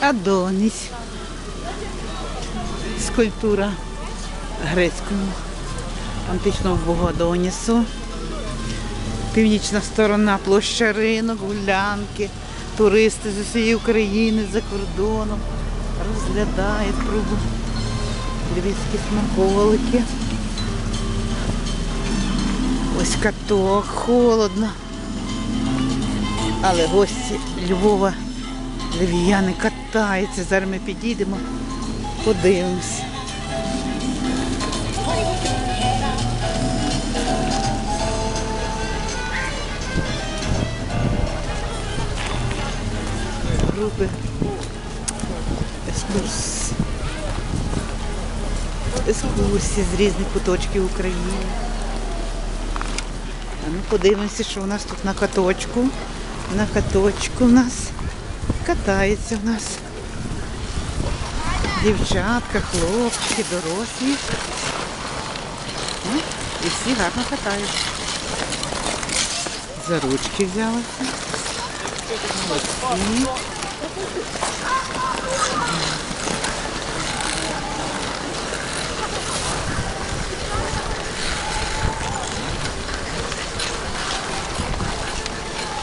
Адоніс. Скульптура грецького античного бога Адонісу. Північна сторона, площа ринок, гулянки, туристи з усієї України, за кордоном розглядають кругу львівські смаколики. Ось каток, холодно. Але гості Львова, львів'яни катаються. Зараз ми підійдемо, подивимось. Групи екскурс. екскурсії з різних куточків України. А ну подивимося, що у нас тут на каточку. На каточку у нас катається у нас. Дівчатка, хлопчики, дорослі. Ну, і всі гарно катаються. За ручки взялися. Молодці.